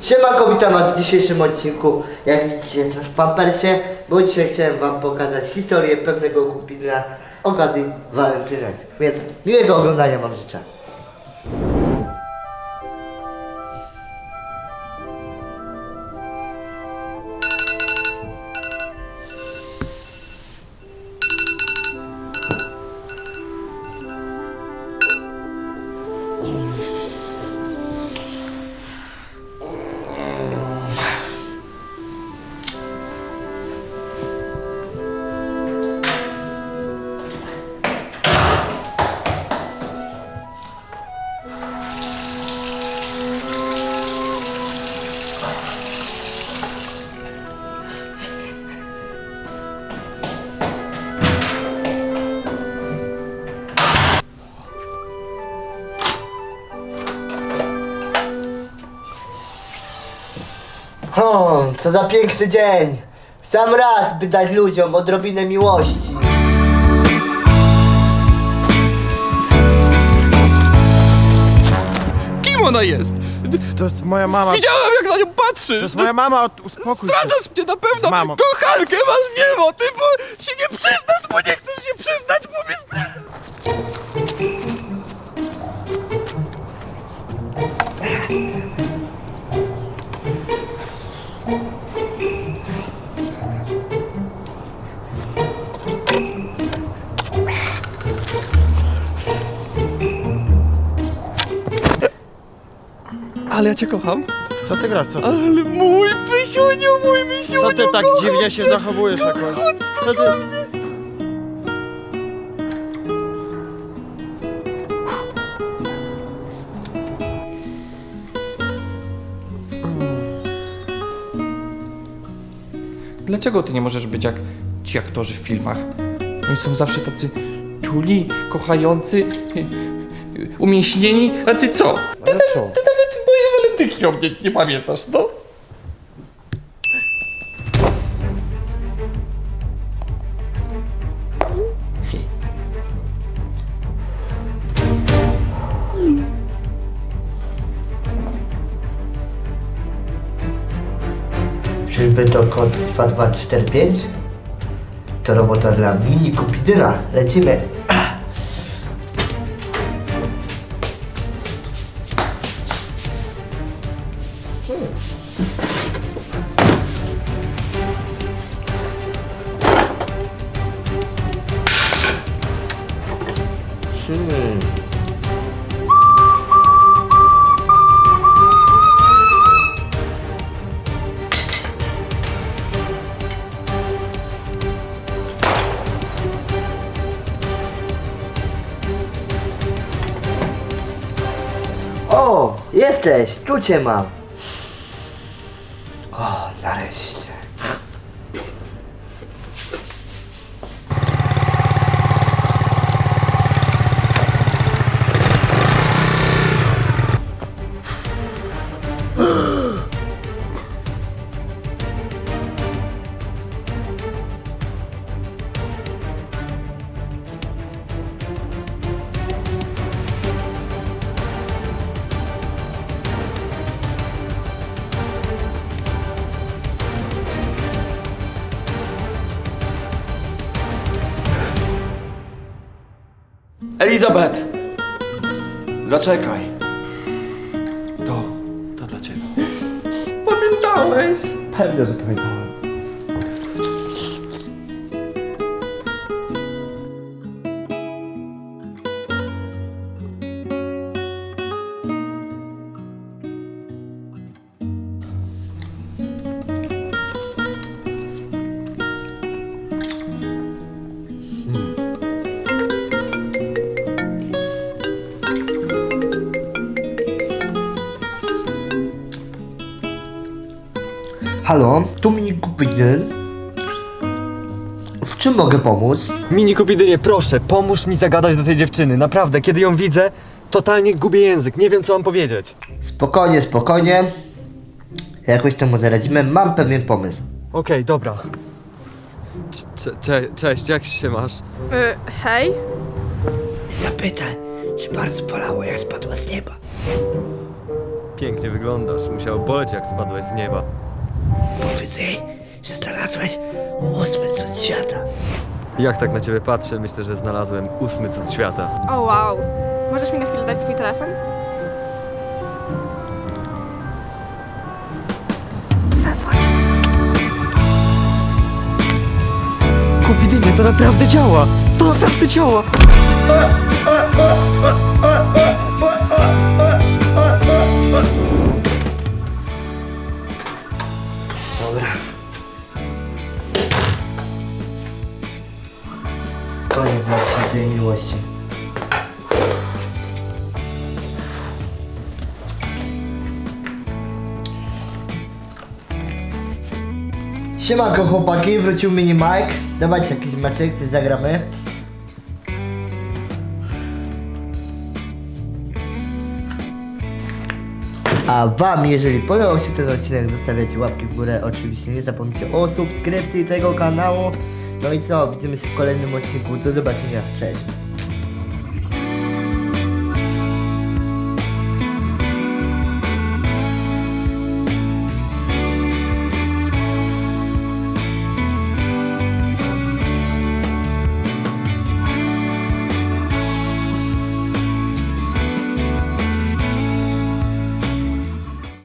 Siemanko, witam was w dzisiejszym odcinku. Jak widzicie jestem w Pampersie, bo dzisiaj chciałem wam pokazać historię pewnego kupila z okazji walentynek. Więc miłego oglądania wam życzę. O, co za piękny dzień! Sam raz, by dać ludziom odrobinę miłości. Kim ona jest? To jest moja mama. Widziałem jak na nią patrzysz! To jest moja mama, od- uspokój się. Zdradzasz mnie na pewno! Z mamą. Kochankę masz wiem o tym, bo się nie przyznasz, bo nie chcesz się przyznać, bo mnie zdradzasz! Ale ja cię kocham. Co ty grasz? Co ty, Ale mój pysiuniu, mój pysiuniu! co ty tak kocham dziwnie się cię. zachowujesz jakoś? Co ty... Dlaczego ty nie możesz być jak ci aktorzy w filmach? Oni są zawsze tacy czuli, kochający, umięśnieni, a ty co? Ale co? Mnie nie pamiętasz, no? Czyżby to kod 2245? To robota dla mini kupidyna. Lecimy. Jesteś, tu cię mam. O, nareszcie. Elizabeth! Zaczekaj. To, to dla ciebie. Pamiętałeś? Pewnie, że pamiętałem. Halo, tu mini kupidyn. W czym mogę pomóc? Mini Kupidynie, proszę, pomóż mi zagadać do tej dziewczyny. Naprawdę, kiedy ją widzę, totalnie gubię język. Nie wiem, co mam powiedzieć. Spokojnie, spokojnie. Jakoś temu zaradzimy. Mam pewien pomysł. Okej, dobra. Cze- cze- cześć, jak się masz? Y, hej? Zapytaj, czy bardzo bolało, jak spadła z nieba. pięknie wyglądasz. Musiało boleć, jak spadłeś z nieba. Powiedz jej, że znalazłeś ósmy cud świata. Jak tak na ciebie patrzę, myślę, że znalazłem ósmy cud świata. O wow. Możesz mi na chwilę dać swój telefon? Zadzwoń. Kupidynie, to naprawdę działa! To naprawdę działa! Siemanko chłopaki, wrócił mini Mike. Dawajcie jakiś meczek, coś zagramy. A wam, jeżeli podobał się ten odcinek, zostawiacie łapki w górę. Oczywiście nie zapomnijcie o subskrypcji tego kanału. No i co, widzimy się w kolejnym odcinku. Do zobaczenia, cześć.